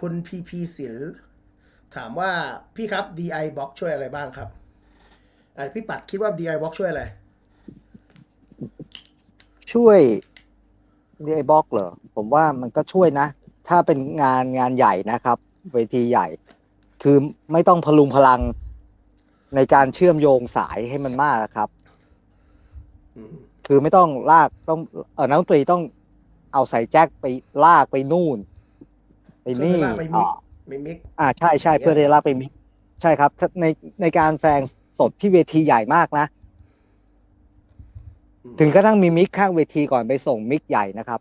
คุณพีพีศิลป์ถามว่าพี่ครับ DI Box ช่วยอะไรบ้างครับอะพี่ปัดคิดว่า DI Box ช่วยอะไร ช่วยดีไอบล็อกเหรอ ผมว่ามันก็ช่วยนะ ถ้าเป็นงานงานใหญ่นะครับ เวทีใหญ่ คือไม่ต้องพลุงพลังในการเชื่อมโยงสายให้มันมากครับอืมคือไม่ต้องลากต้องเออนักดนตรีต้องเอาสายแจ็คไปลากไปนู่น ไปนี่เพื่อจะลากไปมิกอ่าไม่มิก อ่าใช่ใช่เพื่อได้ลากไปมิกใช่ครับถ้าในในการแสดงสดที่เวทีใหญ่มากนะ อืมถึงกระทั่งมีมิกข้างเวทีก่อนไปส่งมิกใหญ่นะครับ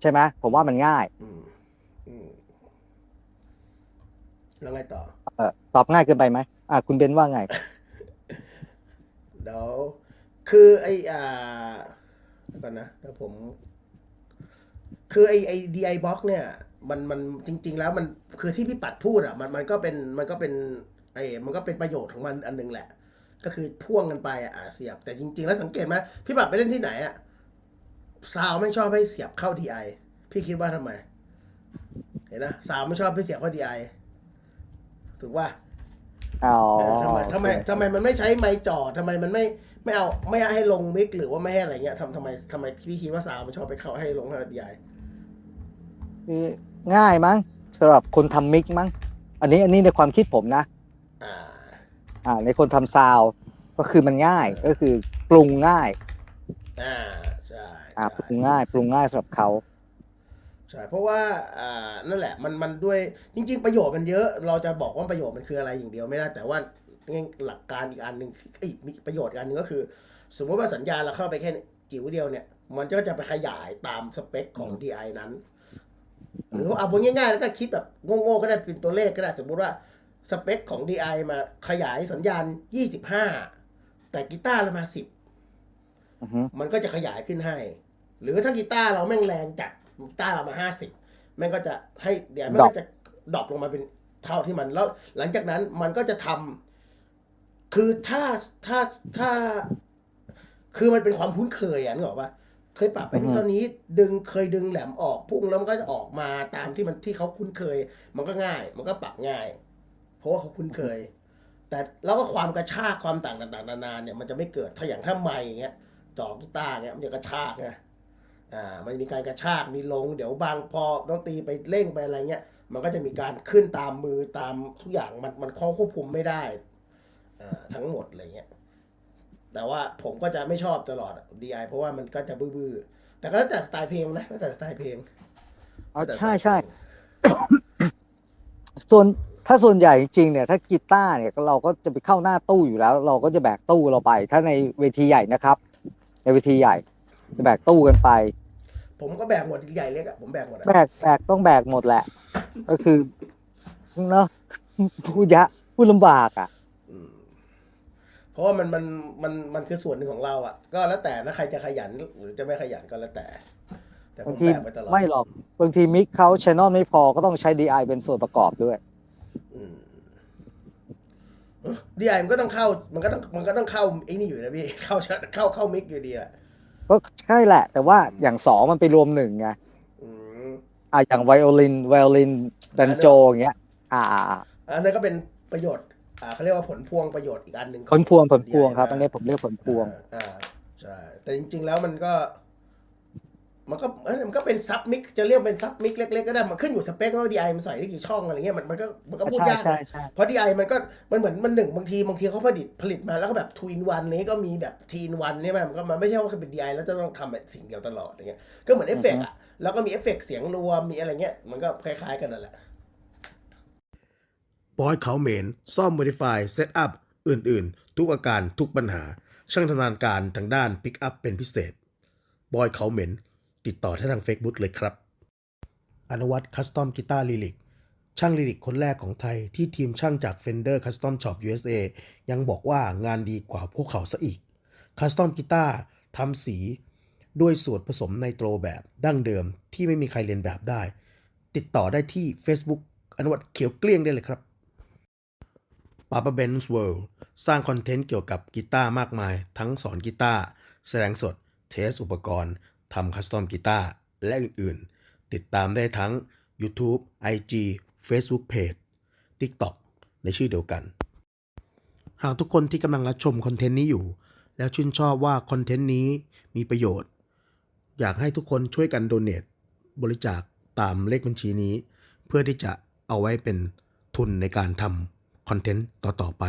ใช่ไหมผมว่ามันง่าย อืมอืมแล้วไงต่อ เออตอบง่ายเกินไปไหมอ่าคุณเบนว่าไง เดี๋ยวคือไออ่าเดี๋ยวก่อนนะเดี๋ยวผม คือไอไอ DI box เนี่ย มันมันจริง ๆ แล้วมันคือที่พี่ปัดพูดอะมันมันก็เป็นมันก็เป็นไอมันก็เป็นประโยชน์ของมันอันหนึงแหละ ก็คือพ่วงกันไปอะอะเสียบ แต่จริง ๆ แล้วสังเกตไหมพี่ปัดไปเล่นที่ไหนอะซาวไม่ชอบให้เสียบเข้า DI พี่คิดว่าทำไม เห็นนะซาวไม่ชอบให้เสียบเข้า DI ถูกป่ะอ๋อเออทำไมทำไมทำไมมันไม่ใช้ไมค์จ่อทำไมมันไม่ไม่เอาไม่ให้ลงมิกหรือว่าไม่ให้อะไรเงี้ยทำทำไมทำไมพี่คิดว่าสาวมันชอบไปเข้าให้ลงให้ดีไอคือ ง่ายมั้งสำหรับคนทำมิกมั้ง อันนี้อันนี้ในความคิดผมนะ อ่า อ่า ในคนทำซาวด์ก็คือมันง่ายก็คือปรุงง่าย อ่าใช่อ่าใช่ปรุงง่าย ปรุงง่ายสำหรับเขา ใช่เพราะว่าอ่านั่นแหละมันมันด้วยจริง ๆ ประโยชน์มันเยอะ เราจะบอกว่าประโยชน์มันคืออะไรอย่างเดียวไม่ได้แต่ว่าหลักการอีกอันหนึ่งเอ้ยมีประโยชน์อีกอันหนึ่งก็คือ สมมติว่าสัญญาณเราเข้าไปแค่จิ๋วเดียวเนี่ย มันก็จะไปขยายตามสเปคของ DI นั้น หรือว่าเอาพูดง่ายๆ แล้วก็คิดแบบโง่ๆก็ได้เป็นตัวเลขก็ได้สมมุติว่าสเปคของ DI มาขยายสัญญาณ 25 แต่กีตาร์เรามาอือฮึ10 มันก็จะขยายขึ้นให้ หรือถ้ากีตาร์เราแม่งแรงจัดกีตาร์เรามา 50 แม่งก็จะให้เดี๋ยวแม่งก็จะดรอปลงมาเป็นเท่าที่มันแล้ว หลังจากนั้นมันก็จะทำคือถ้าถ้าถ้า คือมันเป็นความคุ้นเคยอะนึกออกปะ เคยปรับไปที่เท่านี้ ดึงเคยดึงแหลมออกพุ่งแล้วมันก็จะออกมาตามที่มันที่เขาคุ้นเคย มันก็ง่าย มันก็ปรับง่าย เพราะว่าเขาคุ้นเคย แต่แล้วก็ความกระชากความต่างต่างๆนานาเนี่ยมันจะไม่เกิดถ้าอย่างถ้าไม้อย่างเงี้ยจ่อกีตาร์เงี้ยมันจะกระชากไงอ่ามันมีการกระชากมีลง เดี๋ยวบางพอต้องตีไปเร่งไปอะไรเงี้ยมันก็จะมีการขึ้นตามมือตามทุกอย่างมันมันข้อควบคุมไม่ได้อ่าทั้งหมดอะไรเงี้ย แต่ว่าผมก็จะไม่ชอบตลอด DI เพราะว่ามันก็จะบื้อๆแต่ก็แล้วแต่สไตล์เพลงนะแล้วแต่สไตล์เพลงอ๋อใช่ใช่ส่วนถ้าส่วนใหญ่จริงๆเนี่ย ถ้ากีตาร์เนี่ยเราก็จะไปเข้าหน้าตู้อยู่แล้ว เราก็จะแบกตู้เราไป ถ้าในเวทีใหญ่นะครับ ในเวทีใหญ่จะแบกตู้กันไป ผมก็แบกหมดใหญ่เล็กอะผมแบกหมดอะแบกแบกต้องแบกหมดแหละ ก็คือเนาะพูดยะพูดลำบากอะอืม เพราะว่ามันมันมันมันคือส่วนหนึ่งของเราอะก็แล้วแต่นะใครจะขยันหรือจะไม่ขยันก็แล้วแต่ แต่ผบางมทีแบกไปตลอดไม่หรอกบางทีมิกเขาชแนลไม่พอก็ต้องใช้ DI เป็นส่วนประกอบด้วย ดีไอมันก็ต้องเข้ามันก็ต้องมันก็ต้องเข้าไอ้นี่อยู่นะพี่ เข้าเข้าเข้ามิกอยู่ดีอะก็ใช่แหละ แต่ว่าอย่างสองมันไปรวมหนึ่งไงอืม อะอย่างไวโอลินไวโอลินดันโจอย่างเงี้ย อ่าอ่าอ่าอันนั้นก็เป็นประโยชน์ อ่าเขาเรียกว่าผลพวงประโยชน์อีกอันหนึ่งของผลพวงผลพวง DI ครับนะอันนี้ผมเรียกผลพวงอ่าอ่าใช่แต่จริง ๆ แล้วมันก็ มันก็เอ้ยมันก็เป็นซับมิกจะเรียกเป็นซับมิกเล็กๆก็ได้มันขึ้นอยู่สเปคว่าดีไอมันใส่ได้กี่ช่องอะไรเงี้ยมันมันก็มันก็พูดใช่ยากใช่นะใช่เพราะดีไอมันก็มันเหมือนมันหนึ่งบางทีบางทีเขาผลิตผลิตมาแล้วก็แบบทวินวันนี้ก็มีแบบทีนวันนี่ไหมมันก็มันไม่ใช่ว่าเป็นดีไอแล้วจะต้องทำแบบสิ่งเดียวตลอดอย่างเงี้ยก็เหมือนเอฟเฟกต์อะแล้วก็มีเอฟเฟกต์เสียงรวมมีอะไรเงี้ยมันก็คล้ายๆกันนั่นแหละ บอยเขาเมน ซ่อม modify เซตอัพอื่นๆ ทุกอาการทุกปัญหา ช่างทำงานการทางด้านปิกอัพเป็นพิเศษบอยเขาเหม็น ติดต่อที่ทาง Facebook เลยครับ อนุวัตคัสตอมกีตาร์ลิลิกช่างลิลิกคนแรกของไทยที่ทีมช่างจาก Fender Custom Shop USA ยังบอกว่างานดีกว่าพวกเขาซะอีกคัสตอมกีตาร์ทำสีด้วยส่วนผสมไนโตรแบบดั้งเดิมที่ไม่มีใครเรียนแบบได้ ติดต่อได้ที่ Facebook อนุวัตเขียวเกลี้ยงได้เลยครับ p a p a b e n z World สร้างคอนเทนต์เกี่ยวกับกีตาร์มากมาย ทั้งสอนกีตาร์แสดงสด เทสอุปกรณ์ทำคัสตอมกีตาร์และอื่นๆ ติดตามได้ทั้ง YouTube IG Facebook Page TikTok ในชื่อเดียวกัน หากทุกคนที่กำลังรับชมคอนเทนต์นี้อยู่ แล้วชื่นชอบว่าคอนเทนต์นี้มีประโยชน์ อยากให้ทุกคนช่วยกันโดเน a t บริจาคตามเลขบัญชีนี้ เพื่อที่จะเอาไว้เป็นทุนในการทำ คอนเทนต์ต่อ ๆ ไป